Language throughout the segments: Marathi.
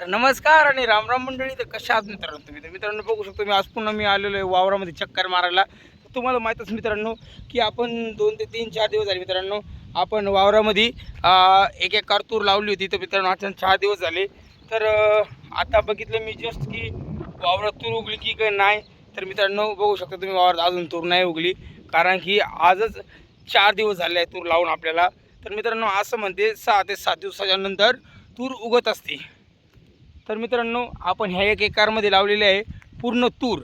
तर नमस्कार आणि रामराम मंडळी. तर कशा आहात मित्रांनो तुम्ही? तर मित्रांनो बघू शकतो मी आज पुन्हा मी आलेलो आहे वावरामध्ये चक्कर मारायला. तर तुम्हाला माहीतच मित्रांनो की आपण दोन ते तीन चार दिवस झाले मित्रांनो आपण वावरामध्ये एक एक कारतूर लावली होती. तर मित्रांनो अचानक चार दिवस झाले. तर आता बघितलं मी जस्ट की वावरात तूर उगली की काय नाही? तर मित्रांनो बघू शकता तुम्ही वावरात अजून तूर नाही उगली. कारण की आजच चार दिवस झाले आहे तूर लावून आपल्याला. तर मित्रांनो असं म्हणते सहा ते सात दिवसाच्या नंतर तूर उगत असते. तर मित्रांनो आपण ह्या एक एकारमध्ये लावलेले आहे पूर्ण तूर.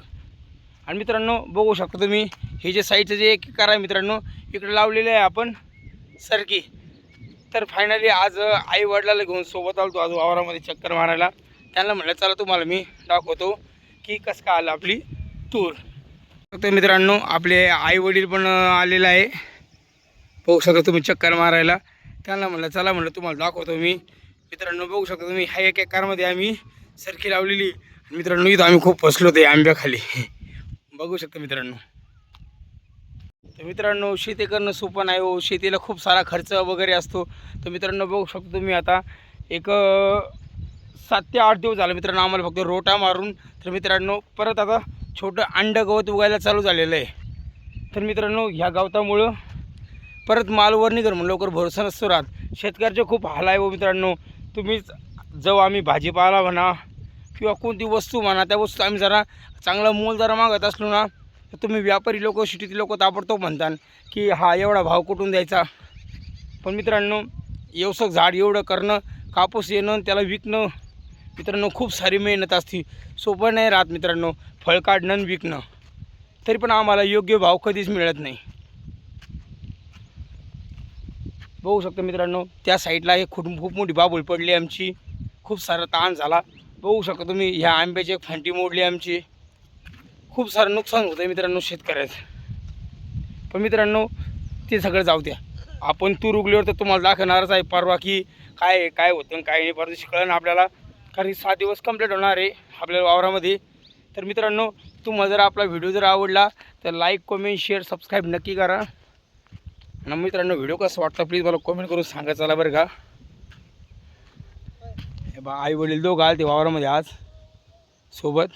आणि मित्रांनो बघू शकता तुम्ही हे जे साईडचं जे एक एकार आहे मित्रांनो इकडे लावलेले आहे आपण सरकी. तर फायनली आज आई वडिलाला घेऊन सोबत आलो आज वावरामध्ये चक्कर मारायला. त्यांना म्हटलं चला तुम्हाला मी दाखवतो की कसं काय आलं आपली तूर. तर मित्रांनो आपले आई वडील पण आलेलं आहे. बघू शकता तुम्ही चक्कर मारायला. त्यांना म्हटलं चला म्हणलं तुम्हाला दाखवतो मी मित्रांनो बघू शकता तुम्ही ह्या एक कारमध्ये आम्ही सरकी लावलेली. मित्रांनो इथं आम्ही खूप फसलो ते आंब्याखाली. बघू शकता मित्रांनो. तर मित्रांनो शेती करणं सोपं नाही हो. शेतीला खूप सारा खर्च वगैरे असतो. तर मित्रांनो बघू शकतो तुम्ही आता एक सात ते आठ दिवस झालं मित्रांनो आम्हाला फक्त रोटा मारून. तर मित्रांनो परत आता छोटं अंड गवत उगायला चालू झालेलं आहे. तर मित्रांनो ह्या गवतामुळं परत मालवर निघर म्हणून लवकर भरोसा नसतो राहत. शेतकऱ्याचे खूप हाल आहे हो मित्रांनो. तुम्हीच जाऊ आम्ही भाजीपाला म्हणा किंवा कोणती वस्तू म्हणा त्या वस्तू आम्ही जरा चांगला मोल जरा मागत असलो ना तर तुम्ही व्यापारी लोक सिटीतील लोक ताबडतोब म्हणतात की हा एवढा भाव कुठून द्यायचा? पण मित्रांनो एवसं झाड एवढं करणं कापूस येणं आणि त्याला विकणं मित्रांनो खूप सारी मेहनत असते. सोपं नाही राहत मित्रांनो फळ काढणं आणि विकणं. तरी पण आम्हाला योग्य भाव कधीच मिळत नाही. बघू शकतो मित्रांनो. त्या साईडला एक खूप खूप मोठी बाबुळ पडली आमची. खूप सारा ताण झाला. बघू शकता तुम्ही ह्या आंब्याची एक फांटी मोडली आमची. खूप सारं नुकसान होतं आहे मित्रांनो शेतकऱ्याचं पण मित्रांनो ते सगळं जाऊ द्या. आपण तूर उगल्यावर तर तुम्हाला दाखवणारच आहे परवा की काय काय होतं आणि काय नाही. परत कळलं आपल्याला. कारण की सात दिवस कंप्लीट होणार आहे आपल्या वावरामध्ये. तर मित्रांनो तुम्हाला जर आपला व्हिडिओ जर आवडला तर लाईक कमेंट शेअर सबस्क्राईब नक्की करा. आणि मित्रांनो व्हिडिओ कसं वाटतं प्लीज मला कमेंट करून सांगा. चला बरं का. हे बा आई वडील दोघं आले ते वावरामध्ये आज सोबत.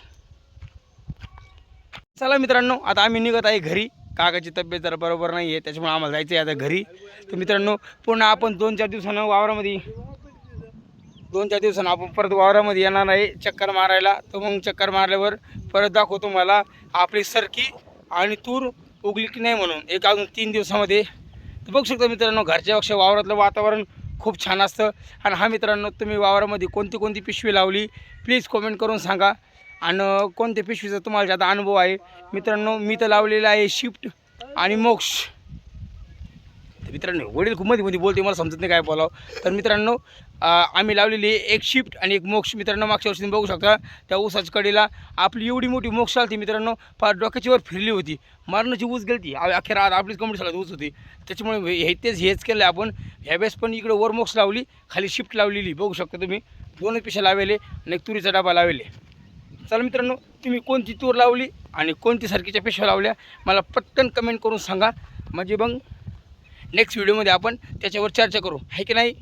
चला मित्रांनो आता आम्ही निघत आहे घरी. काकाची तब्येत जरा बरोबर नाही आहे त्याच्यामुळे आम्हाला जायचं आहे आता घरी. तर मित्रांनो पुन्हा आपण दोन चार दिवसानं वावरामध्ये दोन चार दिवसानं आपण परत वावरामध्ये येणार आहे चक्कर मारायला. तर मग चक्कर मारल्यावर परत दाखवतो मला आपली सरकी आणि तूर उगली की नाही म्हणून. एक अजून तीन दिवसामध्ये तर बघू शकता मित्रांनो घरच्यापेक्षा वावरातलं वातावरण खूप छान असतं. आणि हा मित्रांनो तुम्ही वावरामध्ये कोणती कोणती पिशवी लावली प्लीज कमेंट करून सांगा. आणि कोणत्या पिशवीचा तुम्हाला ज्यादा अनुभव आहे? मित्रांनो मी तर लावलेला आहे शिफ्ट आणि मोक्ष. मित्रांनो वडील खूप मध्ये मध्ये बोलते मला समजत नाही काय बोलावं. तर मित्रांनो आम्ही लावलेली एक शिफ्ट आणि एक मोक्ष. मित्रांनो मागच्या वर्षी तुम्ही बघू शकता त्या ऊसाच्या कडेला आपली एवढी मोठी मोक्ष आली मित्रांनो फार डोक्याची वर फिरली होती. मरणाची ऊस गेली अखेर आज आपलीच कंपनी चालत ऊस होती. त्याच्यामुळे हे तेच हेच केलं आपण. ह्या वेळेस पण इकडे वर मोक्ष लावली खाली शिफ्ट लावलेली. बघू शकता तुम्ही दोनच पिशा लावले आणि एक तुरीचा डबा लावले. चला मित्रांनो तुम्ही कोणती तूर लावली आणि कोणती सारखीच्या पिशव्या लावल्या मला पटकन कमेंट करून सांगा. म्हणजे मग नेक्स्ट व्हिडिओमध्ये आपण त्याच्यावर चर्चा करू. आहे की नाही?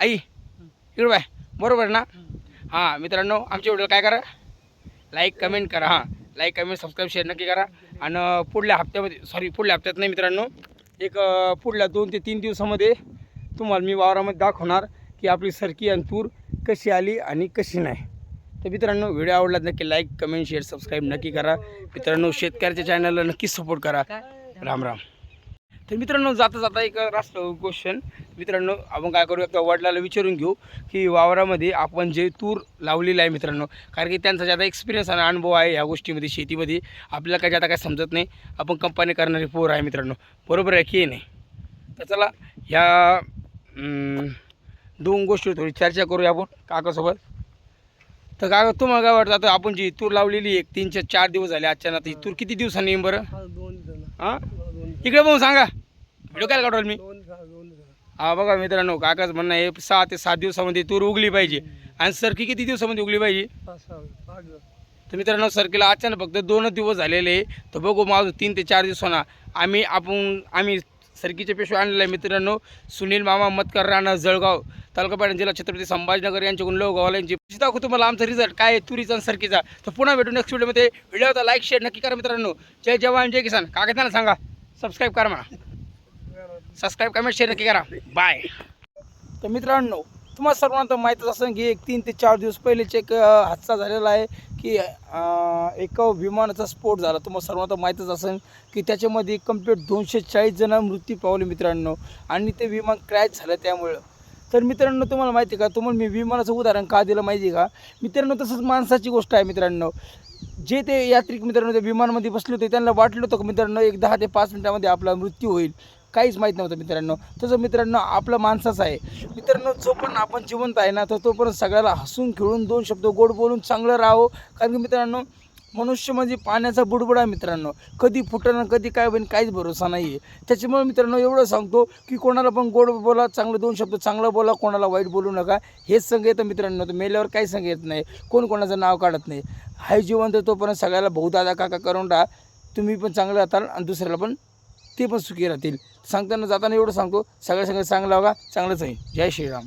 आई इकडं बाय बरोबर ना? हां मित्रांनो आमच्या व्हिडिओला काय करा? लाईक कमेंट करा हां. लाईक कमेंट सबस्क्राईब शेअर नक्की करा. आणि पुढल्या हप्त्यामध्ये सॉरी पुढल्या हप्त्यात नाही मित्रांनो एक पुढल्या दोन ते तीन दिवसामध्ये तुम्हाला मी वावरामध्ये दाखवणार की आपली सरकी आणि तूर कशी आली आणि कशी नाही. तर मित्रांनो व्हिडिओ आवडला नक्की लाईक कमेंट शेअर सबस्क्राईब नक्की करा. मित्रांनो शेतकऱ्याच्या चॅनलला नक्कीच सपोर्ट करा. राम राम. तर मित्रांनो जाता जाता एक राष्ट्र क्वेश्चन मित्रांनो आपण काय करू एकदा वडिलाला विचारून घेऊ की वावरामध्ये आपण जे तूर लावलेलं आहे मित्रांनो कारण की त्यांचा ज्यादा एक्सपिरियन्स आणि अनुभव आहे ह्या गोष्टीमध्ये शेतीमध्ये आपल्याला काय ज्यादा काय समजत नाही. आपण कंपनी करणारी पोर आहे मित्रांनो. बरोबर आहे की नाही? तर चला ह्या दोन गोष्टी थोडी चर्चा करूया आपण काकासोबत. तर काका तुम्हाला काय वाटतं आता आपण जी तूर लावलेली एक तीन चार दिवस झाले अचानक ही तूर किती दिवसांनी बरं? हां? इकडे बघून सांगा. व्हिडिओ काय काढवाल मी? हा बघा मित्रांनो काकाच म्हणणं आहे सहा ते सात दिवसामध्ये तूर उगली पाहिजे. आणि सरकी किती दिवसामध्ये उगली पाहिजे? तर मित्रांनो सरकीला अचानक फक्त दोनच दिवस झालेले आहे. तर बघू माझं तीन ते चार दिवसांना आम्ही आपण आम्ही सरकीचे पेशवे आणलेले आहे मित्रांनो. सुनील मामा मतकर राणा जळगाव तालुका पाटण जिल्हा छत्रपती संभाजीनगर यांच्याकडून लोक गावाला यांची दाखवू तुम्हाला आमचा रिझल्ट काय आहे तुरीचा आणि सरकीचा. तर पुन्हा भेटू नेक्स्ट व्हिडिओमध्ये व्हिडिओ होता लाईक शेअर नक्की करा मित्रांनो. जय जवान जय किसान. त्यांना सांगा. सबस्क्राईब करा म्हणा. सबस्क्राईब कमेंट शेअर नक्की करा. बाय तर मित्रांनो तुम्हाला सर्वांना तर माहीतच असेल की एक तीन ते चार दिवस पहिलेच एक हादसा झालेला आहे की एक एका विमानाचा स्फोट झाला. तुम्हाला सर्वांना तर माहीतच असेल की त्याच्यामध्ये कंप्लीट दोनशे चाळीस जण मृत्यू पावले मित्रांनो. आणि ते विमान क्रॅच झालं त्यामुळं. तर मित्रांनो तुम्हाला माहिती आहे का? तुम्हाला मी विमानाचं उदाहरण का दिलं माहिती आहे का? मित्रांनो तसंच माणसाची गोष्ट आहे मित्रांनो. जे ते यात्रिक मित्रांनो ते विमानामध्ये बसले होते त्यांना वाटलं होतं की मित्रांनो एक दहा ते पाच मिनिटामध्ये आपला मृत्यू होईल. काहीच माहीत नव्हतं मित्रांनो. तसं मित्रांनो आपला माणसाच आहे. मित्रांनो जो पण आपण जिवंत आहे ना तर तो पण सगळ्याला हसून खेळून दोन शब्द गोड बोलून चांगलं राहावं. कारण की मित्रांनो मनुष्य म्हणजे पाण्याचा बुडबुडा मित्रांनो. कधी फुटणं कधी काय होईल काहीच भरोसा नाही आहे त्याच्यामुळे मित्रांनो एवढं सांगतो की कोणाला पण गोड बोला चांगलं दोन शब्द चांगलं बोला कोणाला वाईट बोलू नका. हेच संग येतं मित्रांनो. तर मेल्यावर काही संघ येत नाही. कोण कोणाचं नाव काढत नाही. हाय जिवंत तोपर्यंत सगळ्याला बहुदादा काका करून राहा. तुम्ही पण चांगलं राहताल आणि दुसऱ्याला पण ते पण सुखी राहतील. सांगताना जाताना एवढं सांगतो सगळ्या सगळं चांगलं बघा चांगलंच आहे. जय श्रीराम.